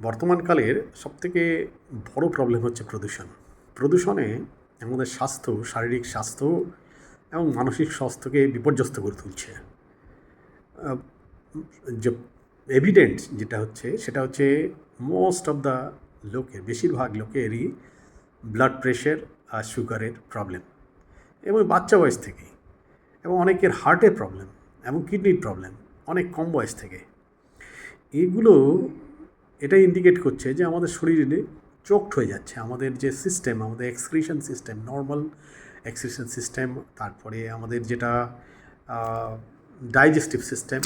বর্তমানকালের সবথেকে বড় প্রবলেম হচ্ছে প্রদূষণ। প্রদূষণে আমাদের স্বাস্থ্য, শারীরিক স্বাস্থ্য এবং মানসিক স্বাস্থ্যকে বিপর্যস্ত করে তুলছে। যে এভিডেন্ট যেটা হচ্ছে, সেটা হচ্ছে মোস্ট অফ দ্য লোকের, বেশিরভাগ লোকেরই ব্লাড প্রেশার আর সুগারের প্রবলেম এবং বাচ্চা বয়স থেকেই এবং অনেকের হার্টের প্রবলেম এবং কিডনির প্রবলেম অনেক কম বয়স থেকে। এগুলো এটা ইন্ডিকেট করছে যে আমাদের শরীরে চোখড হয়ে যাচ্ছে। আমাদের যে সিস্টেম আমাদের excretion system normal excretion system তারপরে আমাদের যেটা ডাইজেস্টিভ সিস্টেম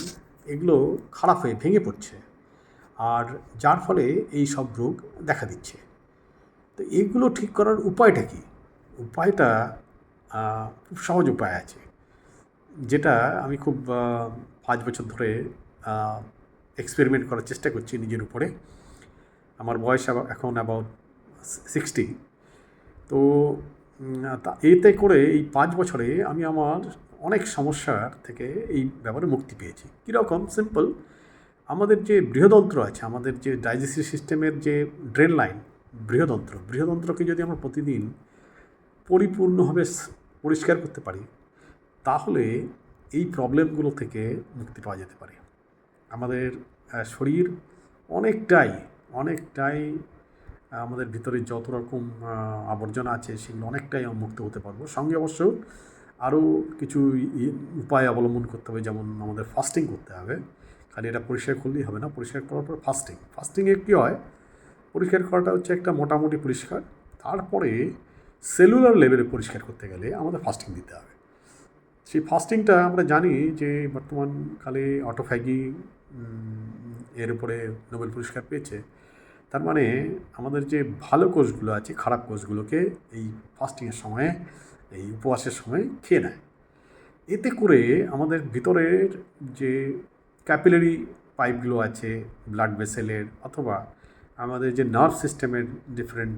এগুলো খারাপ হয়ে ভেঙে পড়ছে। আর যার ফলে এই সব রোগ দেখা দিচ্ছে। তো এগুলো ঠিক করার উপায়টা কি? উপায়টা খুব সহজ উপায় আছে। যেটা আমি খুব পাঁচ বছর ধরে এক্সপেরিমেন্ট করার চেষ্টা করছি নিজের উপরে। আমার বয়স এখন অ্যাবাউট সিক্সটি তো এতে করে এই পাঁচ বছরে আমি আমার অনেক সমস্যার থেকে এই ব্যাপারে মুক্তি পেয়েছি। কীরকম? সিম্পল আমাদের যে বৃহদন্ত্র আছে, আমাদের যে ডাইজেস্টিভ সিস্টেমের যে ড্রেন লাইন বৃহদন্ত্র, বৃহদন্ত্রকে যদি আমরা প্রতিদিন পরিপূর্ণভাবে পরিষ্কার করতে পারি, তাহলে এই প্রবলেমগুলো থেকে মুক্তি পাওয়া যেতে পারে। আমাদের শরীর অনেকটাই অনেকটাই আমাদের ভিতরে যত রকম আবর্জনা আছে সেগুলো অনেকটাই মুক্ত হতে পারব। সঙ্গে অবশ্য আরও কিছু উপায় অবলম্বন করতে হবে, যেমন আমাদের ফাস্টিং করতে হবে। খালি এটা পরিষ্কার করলেই হবে না, পরিষ্কার করার পর ফাস্টিং ফাস্টিংয়ে কী হয়? পরিষ্কার করাটা হচ্ছে একটা মোটামুটি পরিষ্কার। তারপরে সেলুলার লেভেলে পরিষ্কার করতে গেলে আমাদের ফাস্টিং দিতে হবে। সেই ফাস্টিংটা আমরা জানি যে বর্তমানকালে অটোফ্যাগি এর উপরে নোবেল পুরস্কার পেয়েছে। তার মানে আমাদের যে ভালো কোষগুলো আছে, খারাপ কোষগুলোকে এই ফাস্টিংয়ের সময়ে, এই উপবাসের সময় খেয়ে নেয়। এতে করে আমাদের ভিতরের যে ক্যাপিলারি পাইপগুলো আছে ব্লাড ভেসেলের অথবা আমাদের যে নার্ভ সিস্টেমের ডিফারেন্ট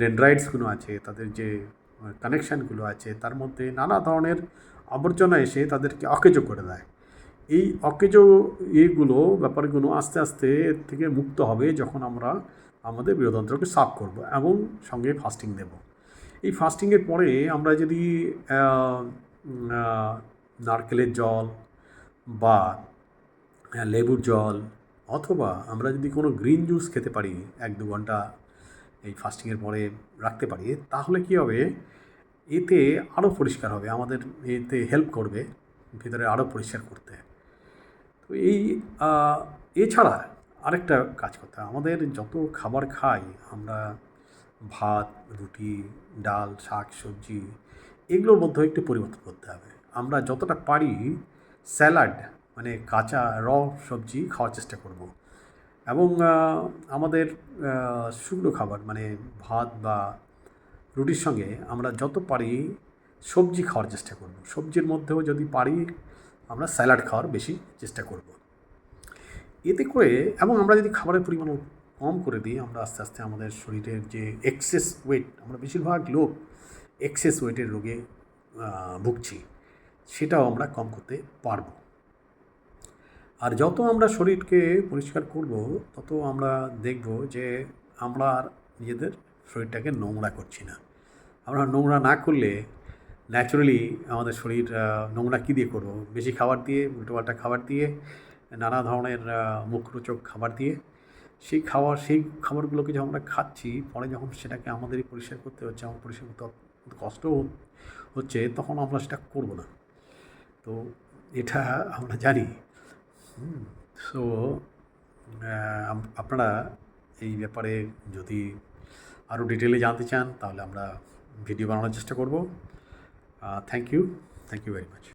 ডেন্ড্রাইডসগুলো আছে, তাদের যে কানেকশানগুলো আছে, তার মধ্যে নানা ধরনের আবর্জনা এসে তাদেরকে অকেজো করে দেয়। এই অকেজো এগুলো ব্যাপারগুলো আস্তে আস্তে এর থেকে মুক্ত হবে যখন আমরা আমাদের বৃহদন্ত্রকে সাফ করব এবং সঙ্গে ফাস্টিং দেব এই ফাস্টিংয়ের পরে আমরা যদি নারকেলের জল বা লেবুর জল অথবা আমরা যদি কোনো গ্রিন জুস খেতে পারি, এক দু ঘণ্টা এই ফাস্টিংয়ের পরে রাখতে পারি, তাহলে কী হবে? এতে আরও পরিষ্কার হবে, আমাদের এতে হেল্প করবে, ভিতরে আরও পরিষ্কার করতে। এই এছাড়া আরেকটা কাজ করতে হয়। আমাদের যত খাবার খাই, আমরা ভাত, রুটি, ডাল, শাক, সবজি, এগুলোর মধ্যে একটু পরিবর্তন করতে হবে। আমরা যতটা পারি স্যালাড মানে কাঁচা, র সবজি খাওয়ার চেষ্টা করব। এবং আমাদের শুকনো খাবার মানে ভাত বা রুটির সঙ্গে আমরা যত পারি সবজি খাওয়ার চেষ্টা করব। সবজির মধ্যেও যদি পারি স্যালাড খাওয়ার বেশি চেষ্টা করব। এতে করে এবং আমরা যদি খাবারের পরিমাণ কম করে দিই, আমরা আস্তে আস্তে আমাদের শরীরের যে এক্সেস ওয়েট আমরা বেশিরভাগ লোক এক্সেস ওয়েটের রোগে ভুগছি, সেটাও আমরা কম করতে পারব। আর যত আমরা শরীরকে পরিষ্কার করব, তত আমরা দেখব যে আমরা আর নিজেদের শরীরটাকে নোংরা করছি না। আমরা নোংরা না করলে ন্যাচারালি আমাদের শরীর নোংরা কী দিয়ে করব? বেশি খাবার দিয়ে, উল্টোপাল্টা খাবার দিয়ে, নানা ধরনের মুখরোচক খাবার দিয়ে, সেই খাবার সেই খাবারগুলোকে যখন আমরা খাচ্ছি, পরে যখন সেটাকে আমাদেরই পরিষ্কার করতে হচ্ছে আমার পরিষ্কার করতে কষ্ট হচ্ছে, তখন আমরা সেটা করব না। তো এটা আমরা জানি। সো আপনারা এই ব্যাপারে যদি আরও ডিটেলে জানতে চান, তাহলে আমরা ভিডিও বানানোর চেষ্টা করব। Uh, thank you. Thank you very much.